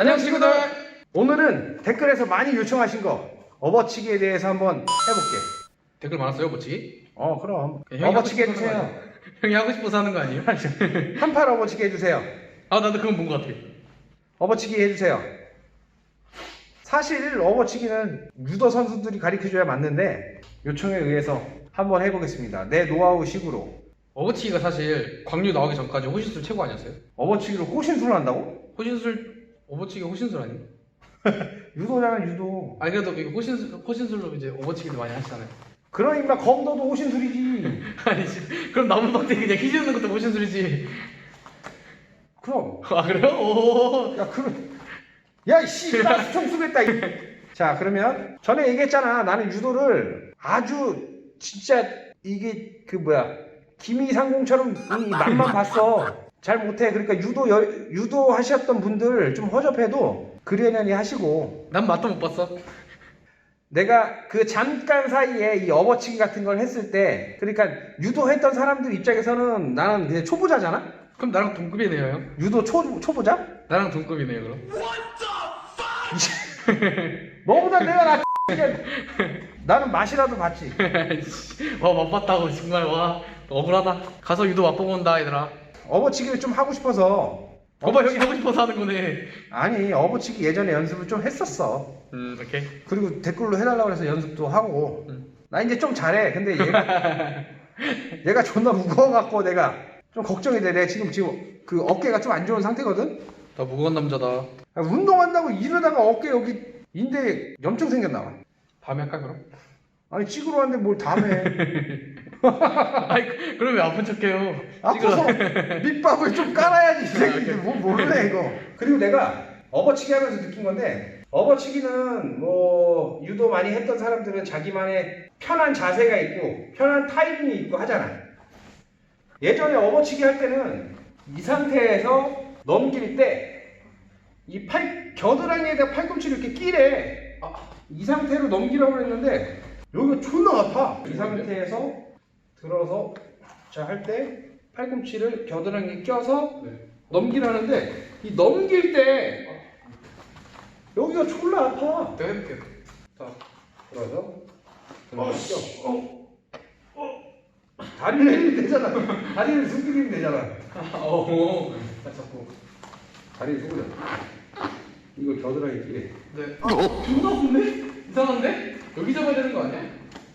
안녕 친구들. 오늘은 댓글에서 많이 요청하신 거 업어치기에 대해서 한번 해볼게. 댓글 많았어요, 뭐지? 어 그럼 형이 하고 업어치기 싶어서 하는 거 해주세요. 형이 하고 싶어서 하는 거 아니에요? 한팔 업어치기 해주세요. 아 나도 그건 본것 같아. 업어치기 해주세요. 사실 업어치기는 유도 선수들이 가르쳐줘야 맞는데 요청에 의해서 한번 해보겠습니다. 내 노하우식으로 어거치기가 사실 광류 나오기 전까지 호신술 최고 아니었어요? 업어치기를 호신술을 한다고? 호신술 어버치기 호신술 아니? 유도잖아 유도. 아니 그래도 이거 호신술 호신술로 이제 어버치기도 많이 하시잖아요. 임마 검도도 호신술이지. 아니 씨, 그럼 나무 박대기 그냥 휘저는 것도 호신술이지. 그럼. 아 그래요? 오. 야, 그럼. 야, 이씨, 나 수청 쓰겠다. 이. 자, 그러면 전에 얘기했잖아. 나는 유도를 아주 진짜 이게 그 뭐야 김이상공처럼 이 맛만 봤어. 잘 못해. 그러니까 유도 여, 유도 하셨던 분들 좀 허접해도 그려내니 하시고 난 맛도 못 봤어. 내가 그 잠깐 사이에 이 업어치기 같은 걸 했을 때 그러니까 유도했던 사람들 입장에서는 나는 그냥 초보자잖아. 그럼 나랑 동급이네요, 형. 유도 초 초보자? 나랑 동급이네요, 그럼. 너보다 내가 나 나는 맛이라도 봤지. 와 맛봤다고 정말 와 억울하다. 가서 유도 맛보고 온다, 얘들아. 업어치기를 좀 하고 싶어서 어봐 형이 하고 싶어서 하는 거네. 아니 업어치기 예전에 연습을 좀 했었어 음 오케이. 그리고 댓글로 해달라고 해서 연습도 하고 음. 나 이제 좀 잘해 근데 얘가 얘가 존나 무거워갖고 내가 좀 걱정이 돼 내가 지금 지금 그 어깨가 좀 안 좋은 상태거든 나 무거운 남자다. 아, 운동한다고 이러다가 어깨 여기 인대 염증 생겼나 봐 밤에 할까 그럼? 아니 찍으러 왔는데 뭘 담해 아이 그- 그럼 왜 아픈 척해요? 아파서 밑밥을 좀 깔아야지 이 아, 새끼들 뭐 모르네 이거. 그리고 내가 업어치기 하면서 느낀 건데 업어치기는 뭐 유도 많이 했던 사람들은 자기만의 편한 자세가 있고 편한 타이밍이 있고 하잖아. 예전에 업어치기 할 때는 이 상태에서 넘길 때 이 팔 겨드랑이에다 팔꿈치를 이렇게 끼래. 아, 이 상태로 넘기라고 했는데 여기가 존나 아파. 이 상태에서 들어서 자 할 때 팔꿈치를 겨드랑이에 껴서 네. 넘기라는데 이 넘길 때 여기가 졸라 아파 내가 해볼게요. 자 들어서 어, 껴 다리를 내리면 되잖아 다리를 숙이면 되잖아 아, 어. 나 자꾸. 다리를 숙여 이거 겨드랑이 끼래 네. 존나 아픈데? 이상한데? 여기 잡아야 되는 거 아니야?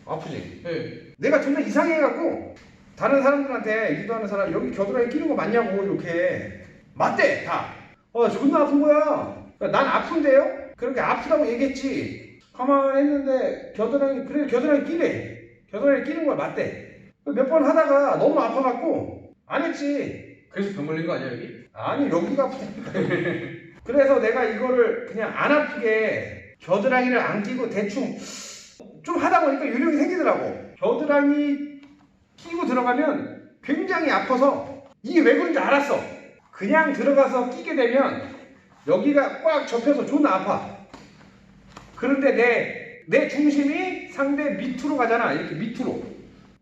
아프지? 네. 내가 존나 이상해갖고 다른 사람들한테 유도하는 사람 여기 겨드랑이 끼는 거 맞냐고 이렇게 맞대 다. 어 존나 아픈 거야. 그러니까 난 아픈데요? 그렇게 아프다고 얘기했지. 가만 했는데 겨드랑이 그래 겨드랑이 끼래. 겨드랑이 끼는 걸 맞대. 몇 번 하다가 너무 아파갖고 안 했지. 그래서 병 걸린 거 아니야 여기? 아니 여기가 아프다니까. 그래서 내가 이거를 그냥 안 아프게 겨드랑이를 안 끼고 대충 좀 하다 보니까 요령이 생기더라고. 겨드랑이 끼고 들어가면 굉장히 아파서 이게 왜 그런지 알았어. 그냥 들어가서 끼게 되면 여기가 꽉 접혀서 존나 아파. 그런데 내, 내 중심이 상대 밑으로 가잖아. 이렇게 밑으로.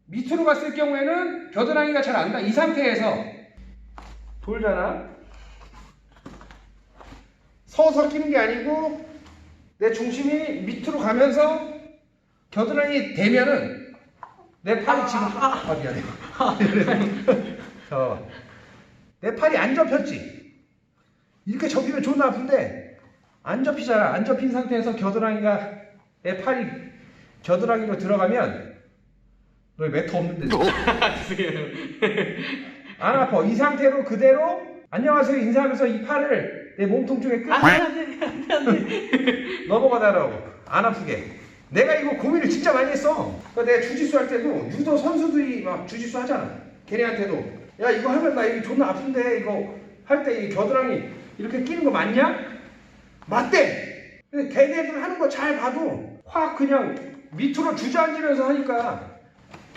밑으로 갔을 경우에는 겨드랑이가 잘안 가. 이 상태에서 돌잖아. 서서 끼는 게 아니고 내 중심이 밑으로 가면서 겨드랑이 대면은 내 팔이 지금 아 미안해 어, 내 팔이 안 접혔지? 이렇게 접히면 존나 아픈데 안 접히잖아. 안 접힌 상태에서 겨드랑이가 내 팔이 겨드랑이로 들어가면 너 메터 없는데. 안 아파. 이 상태로 그대로 안녕하세요. 인사하면서 이 팔을 내 몸통 쪽에 끌고 넘어가다라고. 안 아프게 내가 이거 고민을 진짜 많이 했어. 그러니까 내가 주짓수 할 때도 유도 선수들이 막 주짓수 하잖아. 걔네한테도. 야 이거 하면 나 이거 존나 아픈데 이거 할 때 이 겨드랑이 이렇게 끼는 거 맞냐? 맞대. 근데 걔네들 하는 거 잘 봐도 확 그냥 밑으로 주저앉으면서 하니까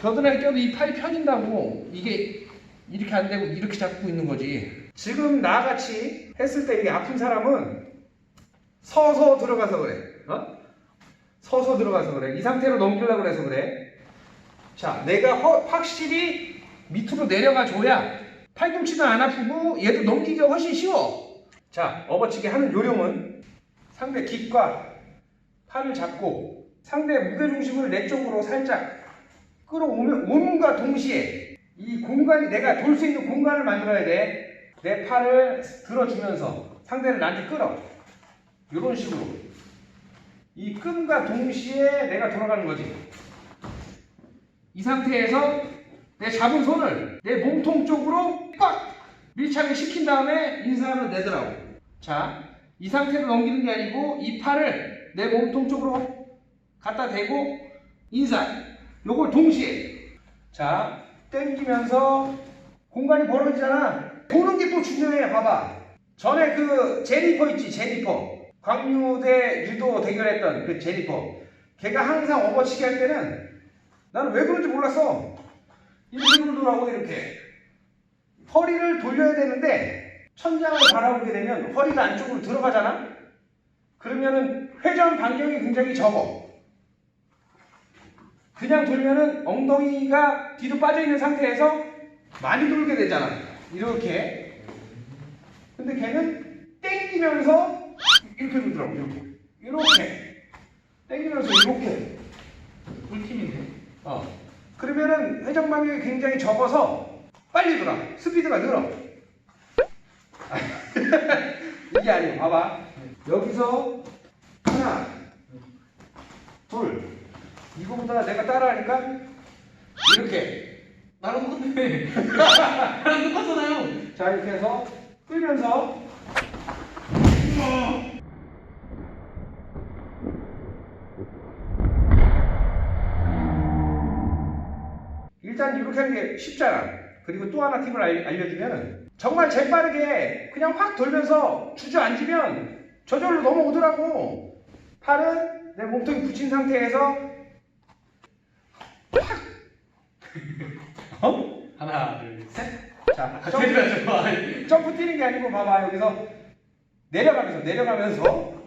겨드랑이 껴도 이 팔이 펴진다고. 이게 이렇게 안 되고 이렇게 잡고 있는 거지. 지금 나같이 했을 때 이게 아픈 사람은 서서 들어가서 그래. 어? 서서 들어가서 그래. 이 상태로 넘기려고 그래서 그래. 자, 내가 허- 확실히 밑으로 내려가 줘야 팔꿈치도 안 아프고 얘도 넘기기가 훨씬 쉬워. 자, 업어치기 하는 요령은 상대 깃과 팔을 잡고 상대 무게중심을 내 쪽으로 살짝 끌어오면 오는과 동시에 이 공간이 내가 돌 수 있는 공간을 만들어야 돼. 내 팔을 들어주면서 상대를 나한테 끌어. 이런 식으로. 이 끈과 동시에 내가 돌아가는 거지. 이 상태에서 내 잡은 손을 내 몸통 쪽으로 꽉 밀착을 시킨 다음에 인사하면 되더라고. 자, 이 상태로 넘기는 게 아니고 이 팔을 내 몸통 쪽으로 갖다 대고 인사. 요걸 동시에. 자, 당기면서 공간이 벌어지잖아. 보는 게 또 중요해. 봐봐. 전에 그 제니퍼 있지, 제니퍼. 광유 대 유도 대결했던 그 제니퍼. 걔가 항상 업어치기 할 때는 나는 왜 그런지 몰랐어. 이렇게 돌더라고, 이렇게. 허리를 돌려야 되는데 천장을 바라보게 되면 허리가 안쪽으로 들어가잖아? 그러면은 회전 반경이 굉장히 적어. 그냥 돌면은 엉덩이가 뒤로 빠져 있는 상태에서 많이 돌게 되잖아. 이렇게. 근데 걔는 땡기면서 이렇게 돌더라고. 이렇게. 이렇게. 땡기면서 이렇게. 꿀팁인데. 어. 그러면은 회전 반경이 굉장히 적어서 빨리 돌아. 스피드가 늘어. 이게 아니에요. 봐봐. 여기서 하나, 둘. 이거보다 내가 따라하니까 이렇게. 나랑 똑같아. 나랑 똑같잖아요. 자 이렇게 해서 끌면서 쉽잖아. 그리고 또 하나 팁을 알, 알려주면 정말 재빠르게 그냥 확 돌면서 주저앉으면 저절로 넘어오더라고. 팔은 내 몸통이 붙인 상태에서 확 어? 하나, 둘, 셋. 자, 같이 점프, 해줘야죠. 점프 뛰는 게 아니고 봐봐 여기서 내려가면서 내려가면서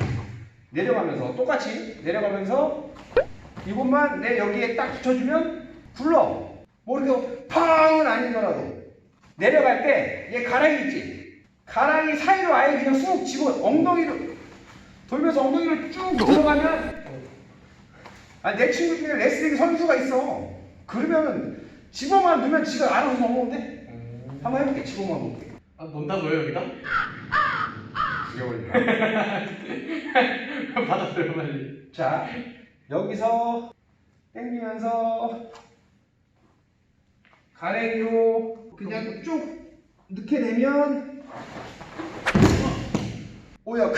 내려가면서 똑같이 내려가면서 이것만 내 여기에 딱 붙여주면 굴러 뭐 이렇게 팡은 아니더라도 내려갈 때 얘 가랑이 있지. 가랑이 사이로 아예 그냥 쑥 집어 엉덩이로 돌면서 엉덩이를 쭉 들어가면 아니 내 친구 중에 레슬링 선수가 있어. 그러면 집어만 넣으면 지가 알아서 넘어온대 한번 해볼게 집어만 볼게. 아, 논다고요, 여기다? 죽여버린다 받아줘요, 빨리. 자, 여기서 당기면서 가랭이로 그냥 쭉 넣게 되면 오야,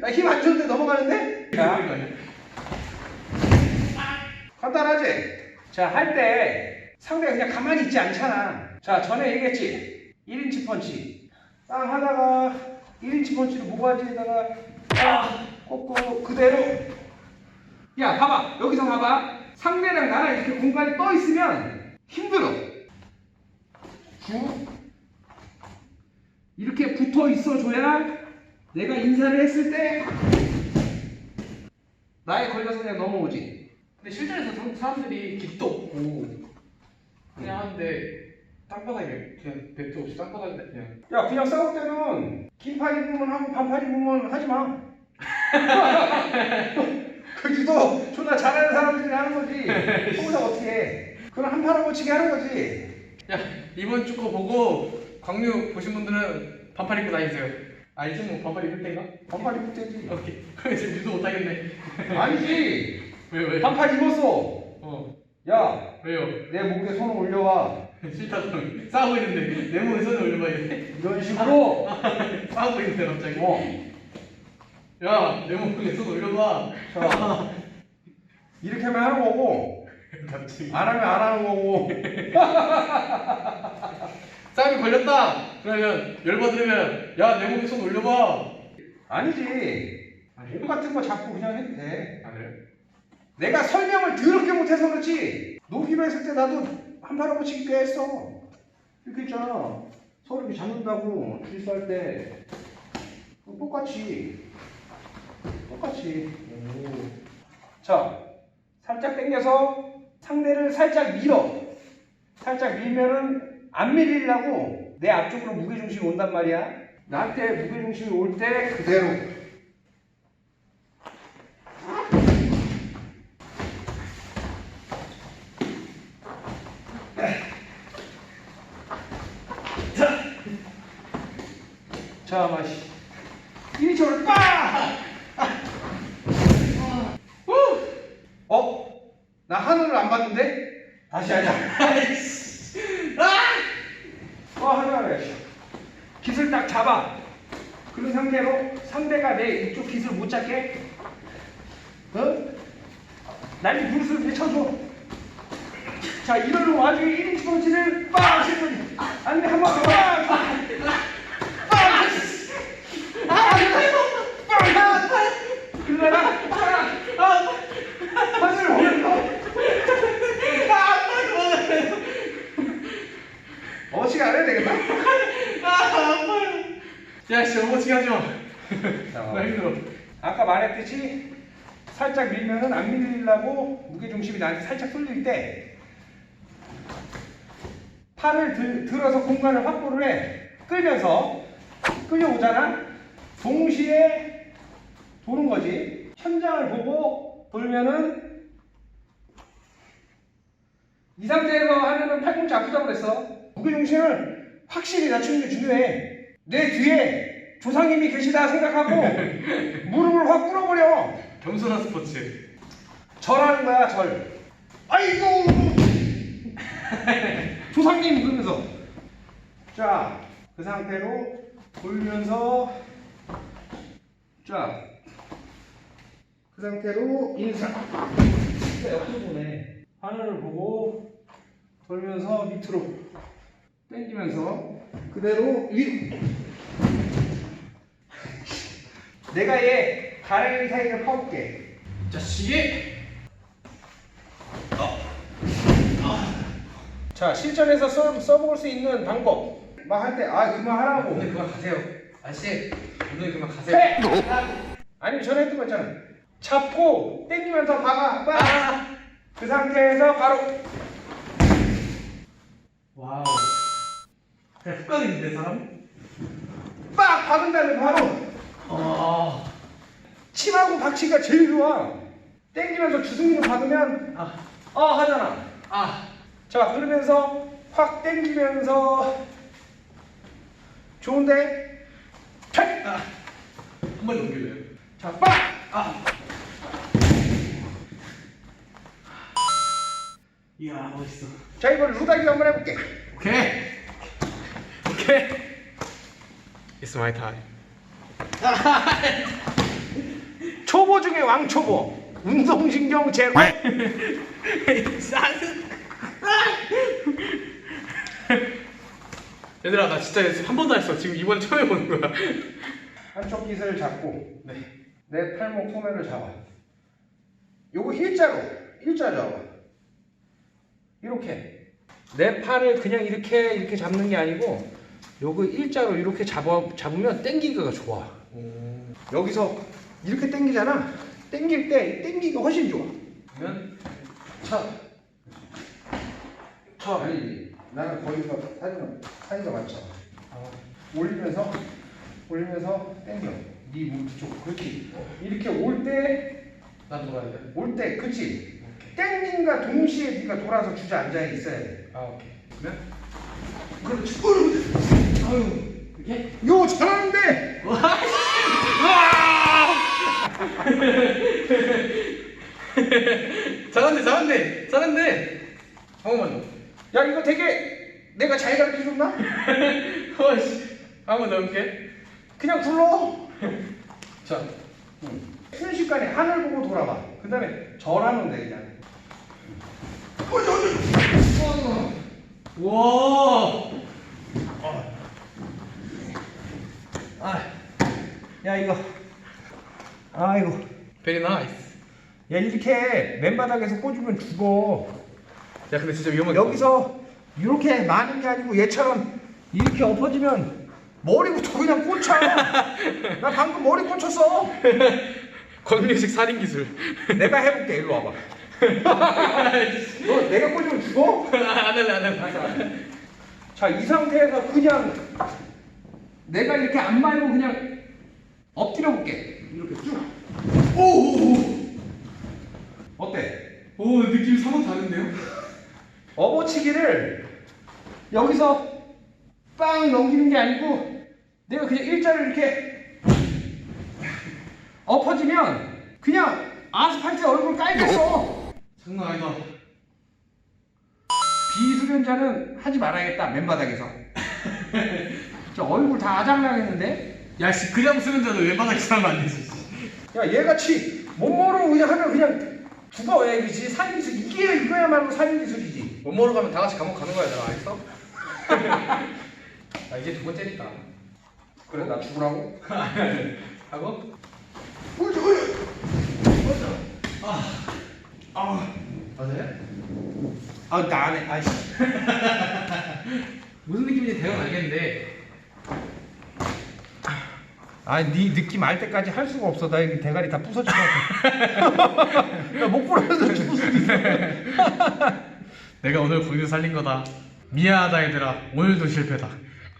나힘안 줬는데 넘어가는데? 자? 간단하지? 자, 할 때 상대가 그냥 가만히 있지 않잖아. 자, 전에 얘기했지? 1인치 펀치. 딱 하다가 1인치 펀치를 모가지에다가 딱 꽂고 그대로. 야, 봐봐. 여기서 봐봐. 상대랑 나랑 이렇게 공간이 떠 있으면 힘들어. 쭉. 이렇게 붙어 있어줘야 내가 인사를 했을 때 나에 걸려서 그냥 넘어오지. 근데 실전에서 사- 사람들이 깃도 없고 그냥 하는데 땅바닥에 그냥 배트 없이 땅바닥에 그냥 야 그냥 싸울 때는 긴팔 입으면 하고 반팔 입으면 하지 마. 그 유도 존나 잘하는 사람들이 하는 거지. 거기서 어떻게 해? 그건 한팔 하고치기 하는 거지. 야 이번 축구 보고 광류 보신 분들은 반팔 입고 다니세요 알지 뭐 반팔 입을 때인가? 반팔 입을 때지. 오케이 그럼 이제 유도 못하겠네 아니지. 왜 왜? 반팔 입었어. 어 야, 왜요? 내 목에 손을 올려와. 싫다고 싸우고 있는데 내 몸에 손을 올려봐 이래 이런 식으로. 싸우고 있는데 갑자기 어. 야 내 몸에 손 올려봐 자, 이렇게 하면 하는 거고, 안 하면 안 하는 거고. 싸움이 걸렸다. 그러면 열받으면 야 내 몸에 손 올려봐. 아니지. 몸 같은 거 잡고 그냥 해도 돼. 아 그래요? 내가 설명을 더럽게 못해서 그렇지. 노기로 했을 때 나도 한파라고 치기 꽤 했어. 이렇게 있잖아. 서로 이렇게 잡는다고 주짓수 할때. 똑같이. 똑같이. 자 살짝 당겨서 상대를 살짝 밀어. 살짝 밀면은 안 밀리려고 내 앞쪽으로 무게중심이 온단 말이야. 나한테 무게중심이 올 때 그대로 자, 마시. 이리저리 빠! 후! 어? 나 하늘을 안 봤는데? 다시 하자. 어, 하자 그래. 깃을 딱 잡아. 그런 상태로 상대가 내 이쪽 깃을 못 잡게. 어? 날리 무릎을 내쳐줘. 자, 이러는 와중에 1인치 펀치를 빡! 치더니 안돼 한 번 더 빡! 빡! 그러다가 하늘을 올려 어시가 안 해야 되겠다 야, 씨, 어머치게 하지 마. 나 힘들어. 아까 말했듯이 살짝 밀면은 안 밀리려고 무게중심이 나한테 살짝 쏠릴 때 팔을 들, 들어서 공간을 확보를 해. 끌면서 끌려오잖아. 동시에 도는 거지. 천장을 보고 돌면은 이 상태에서 하면은 팔꿈치 아프다고 그랬어 무게 중심을 확실히 낮추는 게 중요해. 내 뒤에 조상님이 계시다 생각하고 무릎을 확 꿇어버려. 겸손한 스포츠. 절하는 거야 절. 아이고! 조상님 그러면서. 자 그 상태로 돌면서. 자 그 상태로 인사. 진짜 옆으로 보네. 하늘을 보고 돌면서 밑으로 당기면서 그대로 위로 내가 얘 가랭이 사이를 파볼게 자식이! 자 실전에서 써, 써먹을 수 있는 방법 막 할 때 아 그만 하라고 오늘 그만 가세요. 아저씨, 오늘 그만 가세요. 해! 아니 전에 했던 거 있잖아 잡고 땡기면서 박아 빡! 아! 그 상태에서 바로 와우. 습관인데, 사람? 빡! 박은 다음에 바로 아. 침하고 박치가 제일 좋아 땡기면서 주둥이로 박으면 아. 아 하잖아 아. 자 그러면서 확 땡기면서 좋은데 탁! 아. 한번 넘길래요. 자 빡! 아. 이야, 멋있어. 자 이걸 루다기 한번 해볼게 오케이. It's my time. 초보 중에 왕초보 운동신경 제로 얘들아, 나 진짜 한 번도 안 했어. 지금 이번 처음 해보는 거야. 한쪽 깃을 잡고 네. 내 팔목 소매를 잡아 요거 일자로 일자 잡아 이렇게 내 팔을 그냥 이렇게 이렇게 잡는 게 아니고 요거 일자로 이렇게 잡아, 잡으면 땡기기가 좋아 여기서 이렇게 땡기잖아 땡길 때 땡기기가 훨씬 좋아 그러면 차. 차. 아니, 나는 거기서 사진을, 사진을 맞춰. 올리면서, 올리면서 당겨. 네 무릎 쪽. 그렇지. 이렇게 올 때, 난 돌아야 돼. 올 때, 그치. 땡긴과 동시에 네가 돌아서 주저앉아 있어야 돼. 아, 오케이. 그러면 그렇지. 어휴. 이렇게? 요, 잘하는데! 잘한대, 잘한대, 잘한대. 한 번만 야, 이거 되게 내가 잘 가르쳐 줬나? 더. 어이씨. 한번더 해볼게. 그냥 굴러. 자, 순식간에 하늘 보고 돌아봐. 그 다음에 절하면 돼, 그냥. 와. 아, 야 이거, 아이고, 베리 나이스. 야 이렇게 맨바닥에서 꽂으면 죽어. 야, 근데 진짜 위험한 여기서 이렇게 많은 게 아니고 얘처럼 이렇게 엎어지면 머리부터 그냥 꽂혀. 나 방금 머리 꽂혔어. 권유식 살인 기술. 내가 해볼게. 일로 와봐. 너 내가 꽂으면 죽어? 안 할래, 안 할래. 자, 이 상태에서 그냥 내가 이렇게 안 말고 그냥 엎드려 볼게. 이렇게 쭉. 오 오 오 어때? 오, 느낌이 사뭇 다른데요? 업어치기를 여기서 빵 넘기는 게 아니고 내가 그냥 일자를 이렇게 엎어지면 그냥 아스팔트에 얼굴 깔겠어. 장난 아니다. 비수련자는 하지 말아야겠다 맨바닥에서. 저 얼굴 다 아작나겠는데? 야, 씨, 그냥 수련자는 왼바닥에 사면 안 되지. 야 얘같이 못 모르고 그냥 하면 그냥 죽어 얘기지 살인 기술 이게 이거야말로 살인 기술이지 못 모르고 하면 다 같이 감옥 가는 거야 내가 알겠어? 아 이제 두 번째니까 그래 나 죽으라고? 하고? 아 맞아요? 아 나 안 해 아이씨 무슨 느낌인지 대강 알겠는데. 아니 네 느낌 알 때까지 할 수가 없어 나 여기 대가리 다 부서질 것 같아 나목 부러져서 죽을 수도 있어 내가 오늘 고기를 살린 거다. 미안하다 얘들아. 오늘도 실패다.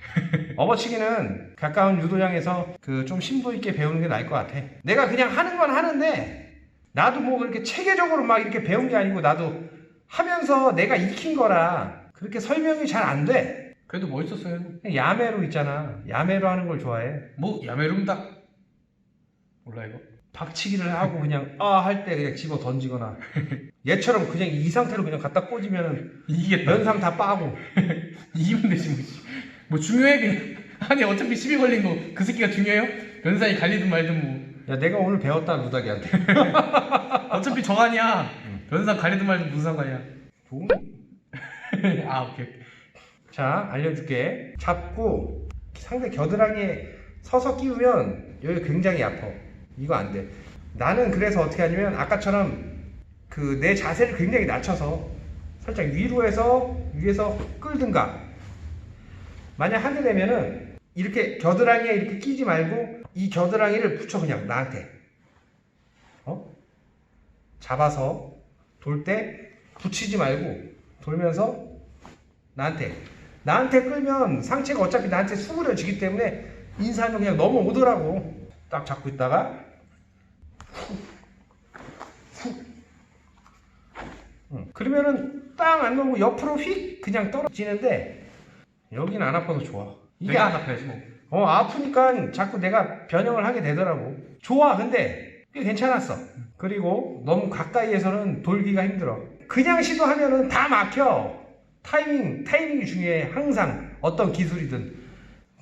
업어치기는 가까운 유도장에서 그 좀 심도 있게 배우는 게 나을 것 같아. 내가 그냥 하는 건 하는데 나도 뭐 그렇게 체계적으로 막 이렇게 배운 게 아니고 나도 하면서 내가 익힌 거라 그렇게 설명이 잘 안 돼. 그래도 멋있었어요. 야매로 있잖아. 야매로 하는 걸 좋아해. 뭐 야매름닭 몰라 이거? 박치기를 하고 그냥 아 할 때 그냥 집어 던지거나 얘처럼 그냥 이 상태로 그냥 갖다 꽂으면 이기겠다. 면상 다 빠고 이기면 되지 뭐. 씨. 뭐 중요해 그냥. 아니 어차피 시비 걸린 거 그 새끼가 중요해요? 면상이 갈리든 말든 뭐. 야 내가 오늘 배웠다 루다기한테 어차피 정한이야. 면상 갈리든 말든 무슨 상관이야. 좋은 아 오케이. 자, 알려줄게. 잡고 상대 겨드랑이에 서서 끼우면 여기 굉장히 아파. 이거 안 돼. 나는 그래서 어떻게 하냐면 아까처럼 그 내 자세를 굉장히 낮춰서 살짝 위로 해서 위에서 끌든가. 만약 하게 되면은 이렇게 겨드랑이에 이렇게 끼지 말고 이 겨드랑이를 붙여 그냥 나한테. 어? 잡아서 돌 때 붙이지 말고 돌면서 나한테 나한테 끌면 상체가 어차피 나한테 수그려지기 때문에 인사하면 그냥 넘어오더라고 딱 잡고 있다가 훅, 훅. 응. 그러면은 땅 안 넘고 옆으로 휙 그냥 떨어지는데 여기는 안 아파서 좋아 이게 내가 아, 안 아파야지 뭐. 어 아프니까 자꾸 내가 변형을 하게 되더라고 좋아 근데 꽤 괜찮았어 그리고 너무 가까이에서는 돌기가 힘들어 그냥 시도하면은 다 막혀 타이밍 타이밍이 중요해 항상 어떤 기술이든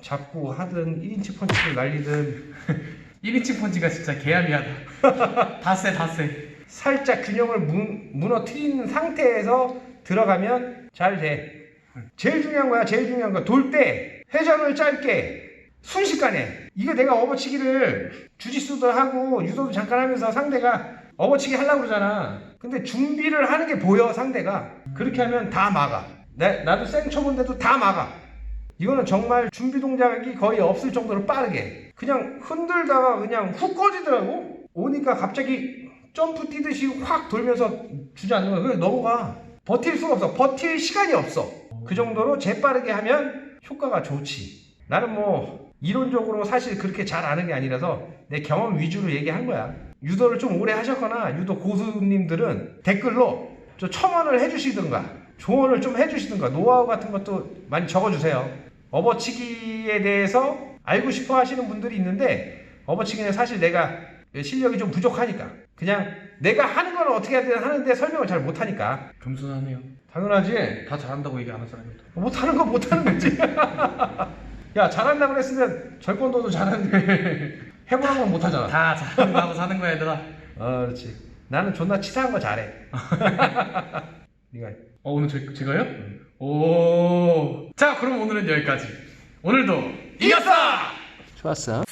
잡고 하든 1인치 펀치를 날리든 1인칭 펀치가 진짜 개야미하다. 다 세, 다 세. 살짝 균형을 무, 무너뜨린 상태에서 들어가면 잘 돼. 제일 중요한 거야, 제일 중요한 거. 돌 때 회전을 짧게 순식간에. 이거 내가 업어치기를 주짓수도 하고 유도도 잠깐 하면서 상대가 업어치기 하려고 그러잖아. 근데 준비를 하는 게 보여, 상대가. 그렇게 하면 다 막아. 나, 나도 쌩 쳐본데도 다 막아. 이거는 정말 준비 동작이 거의 없을 정도로 빠르게. 그냥 흔들다가 그냥 훅 꺼지더라고. 오니까 갑자기 점프 뛰듯이 확 돌면서 주지 않는 거야. 그래 넘어가. 버틸 수가 없어. 버틸 시간이 없어. 그 정도로 재빠르게 하면 효과가 좋지. 나는 뭐 이론적으로 사실 그렇게 잘 아는 게 아니라서 내 경험 위주로 얘기한 거야. 유도를 좀 오래 하셨거나 유도 고수님들은 댓글로 좀 첨언을 해주시든가 조언을 좀 해주시든가 노하우 같은 것도 많이 적어주세요. 업어치기에 대해서 알고 싶어 하시는 분들이 있는데 업어치기는 사실 내가 실력이 좀 부족하니까 그냥 내가 하는 건 어떻게 해야 되나 하는데 설명을 잘 못하니까. 겸손하네요. 당연하지. 다 잘한다고 얘기 안 하는 사람이 못하는 건 못하는 거지. 야 잘한다고 그랬으면 절권도도 잘하는데 해보는 건 못하잖아 다 잘한다고 사는 거야 얘들아. 어 그렇지 나는 존나 치사한 거 잘해 네가 해. 어 오늘 제, 제가요? 오. 자 그럼 오늘은 여기까지. 오늘도 이겼어! 좋았어